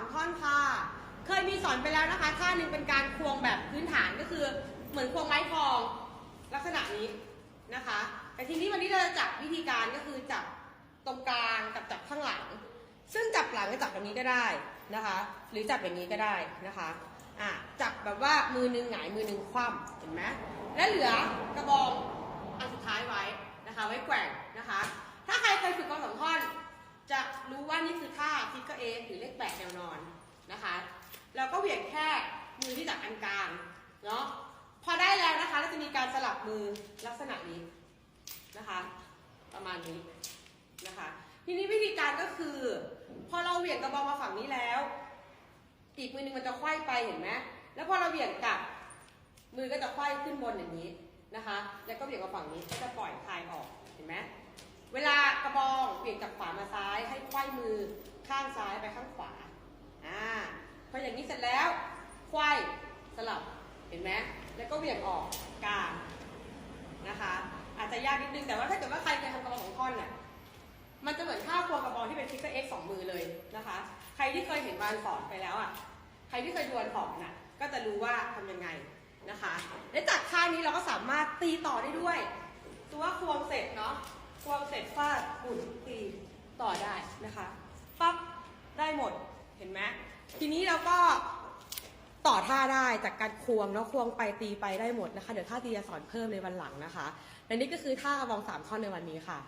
ามท่อนค่ะ เคยมีสอนไปแล้วนะคะ ท่าหนึ่งเป็นการควงแบบพื้นฐานก็คือเหมือนควงไม้ทอง ลักษณะนี้นะคะ แต่ทีนี้วันนี้เราจะจับวิธีการก็คือจับตรงกลางกับจับข้างหลัง ซึ่งจับหลังก็จับแบบนี้ก็ได้นะคะ หรือจับอย่างนี้ก็ได้นะคะอะจับแบบว่ามือหนึงหงายมือหนึงคว่ำเห็นไหมและเหลือกระบองอันสุดท้ายไว้นะคะ ไว้แกว่งนะคะ ถ้าใครเคยฝึกกองสองท่อน จะรู้ว่านี่คือท่าทิก เอหรือเลขแปดแนวนอนนะคะแล้วก็เหวี่ยงแค่มือที่จับอันกลางเนาะพอได้แล้วนะคะเราจะมีการสลับมือลักษณะนี้นะคะ ประมาณนี้นะคะ ทีนี้วิธีการก็คือ พอเราเหวี่ยงกระบองมาฝั่งนี้แล้ว อีกมือหนึงมันจะไขว้ไปเห็นไหมแล้วพอเราเหวี่ยงกลับ มือก็จะไขว้ขึ้นบนอย่างนี้นะคะ แล้วก็เหวี่ยงมาฝั่งนี้ก็จะปล่อยคลายออกเห็นไหมเวลากระบองเบี่ยงจากขวามาซ้ายให้ไขว้มือ ข้างซ้ายไปข้างขวา อ่า พออย่างนี้เสร็จแล้วไขว้สลับ เห็นไหมแล้วก็เบี่ยงออกกลางนะคะ อาจจะยากนิดนึง แต่ว่าถ้าเกิดว่าใครเคยทำกระบองของท่อนเนี่ยมันจะเหมือนท่าควงกระบองที่เป็นฟิกเกอร์เอ็กสองมือเลยนะคะ ใครที่เคยเห็นวานสอนไปแล้วอะ ใครที่เคยดวานสอนน่ะ ก็จะรู้ว่าทำยังไงนะคะ และจากท่านี้เราก็สามารถตีต่อได้ด้วย ตัวควงเสร็จเนาะ ควงเสร็จฟาดหมุนตีต่อได้นะคะปั๊บได้หมดเห็นไหม ทีนี้เราก็ต่อท่าได้จากการควงเนาะควงไปตีไปได้หมดนะคะ เดี๋ยวท่าตีจะสอนเพิ่มในวันหลังนะคะและนี่ก็คือท่ากระบองสามท่อนในวันนี้ค่ะ